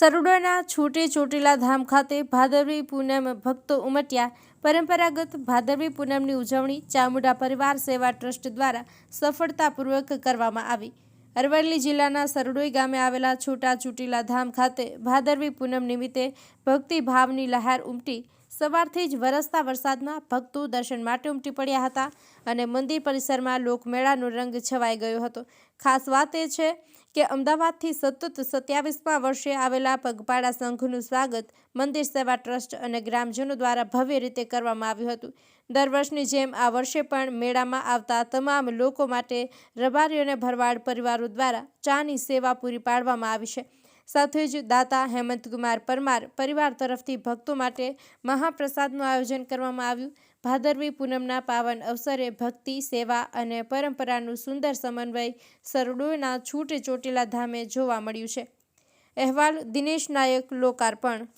સરોડાના છૂટે ચોટીલા ધામ ખાતે ભાદરવી પૂનમ ભક્તો ઉમટ્યા. પરંપરાગત ભાદરવી પૂનમની ઉજવણી ચામુંડા પરિવાર સેવા ટ્રસ્ટ દ્વારા સફળતાપૂર્વક કરવામાં આવી. અરવલ્લી જિલ્લાના સરડોઈ ગામે આવેલા છોટા ચોટીલા ધામ ખાતે ભાદરવી પૂનમ નિમિત્તે ભક્તિભાવની લહેર ઉમટી. સવારથી જ વરસતા વરસાદમાં ભક્તો દર્શન માટે ઉમટી પડ્યા હતા અને મંદિર પરિસરમાં લોકમેળાનો રંગ છવાઈ ગયો હતો. ખાસ વાત એ છે કે અમદાવાદથી સતત સત્યાવીસમા વર્ષે આવેલા પગપાળા સંઘનું સ્વાગત મંદિર સેવા ટ્રસ્ટ અને ગ્રામજનો દ્વારા ભવ્ય રીતે કરવામાં આવ્યું હતું. દર વર્ષની જેમ આ વર્ષે પણ મેળામાં આવતા તમામ લોકો માટે રબારી અને ભરવાડ પરિવારો દ્વારા ચાની સેવા પૂરી પાડવામાં આવી છે. સાથે જ દાતા હેમંતકુમાર પરમાર પરિવાર તરફથી ભક્તો માટે મહાપ્રસાદનું આયોજન કરવામાં આવ્યું. ભાદરવી પૂનમના પાવન અવસરે ભક્તિ, સેવા અને પરંપરાનું સુંદર સમન્વય સરડોના છૂટે ચોટીલા ધામે જોવા મળ્યું છે. અહેવાલ દિનેશ નાયક, લોકાર્પણ.